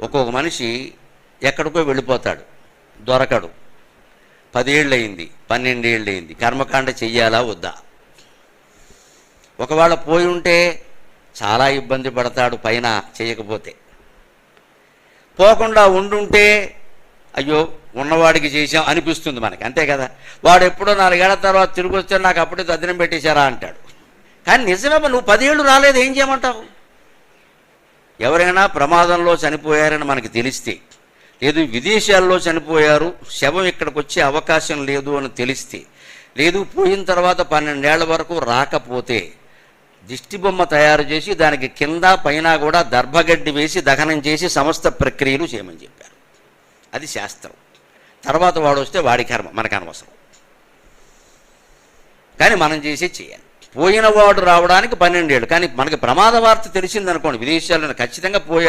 ఒక్కొక్క మనిషి ఎక్కడికో వెళ్ళిపోతాడు దొరకడు. పదేళ్ళు అయింది పన్నెండేళ్ళు అయింది కర్మకాండ చెయ్యాలా వద్దా? ఒకవేళ పోయి ఉంటే చాలా ఇబ్బంది పడతాడు పైన చేయకపోతే. పోకుండా ఉండుంటే అయ్యో ఉన్నవాడికి చేసాం అనిపిస్తుంది మనకి అంతే కదా? వాడు ఎప్పుడో నాలుగేళ్ళ తర్వాత తిరిగి వస్తే నాకు అప్పుడే దద్దనం పెట్టేశారా అంటాడు. కానీ నిజమేమో నువ్వు పదేళ్ళు రాలేదు ఏం చేయమంటావు? ఎవరైనా ప్రమాదంలో చనిపోయారని మనకి తెలిస్తే లేదు విదేశాల్లో చనిపోయారు శవం ఇక్కడికి వచ్చే అవకాశం లేదు అని తెలిస్తే లేదు పోయిన తర్వాత పన్నెండేళ్ళ వరకు రాకపోతే దిష్టి బొమ్మ తయారు చేసి దానికి కింద పైన కూడా దర్భగడ్డి వేసి దహనం చేసి సమస్త ప్రక్రియలు చేయమని చెప్పారు. అది శాస్త్రం. తర్వాత వాడు వస్తే వాడి కర్మ మనకు అనవసరం. కానీ మనం చేసి చేయాలి. పోయిన వాడు రావడానికి పన్నెండేళ్ళు. కానీ మనకి ప్రమాద వార్త తెలిసిందనుకోండి విదేశాలను ఖచ్చితంగా పోయారు.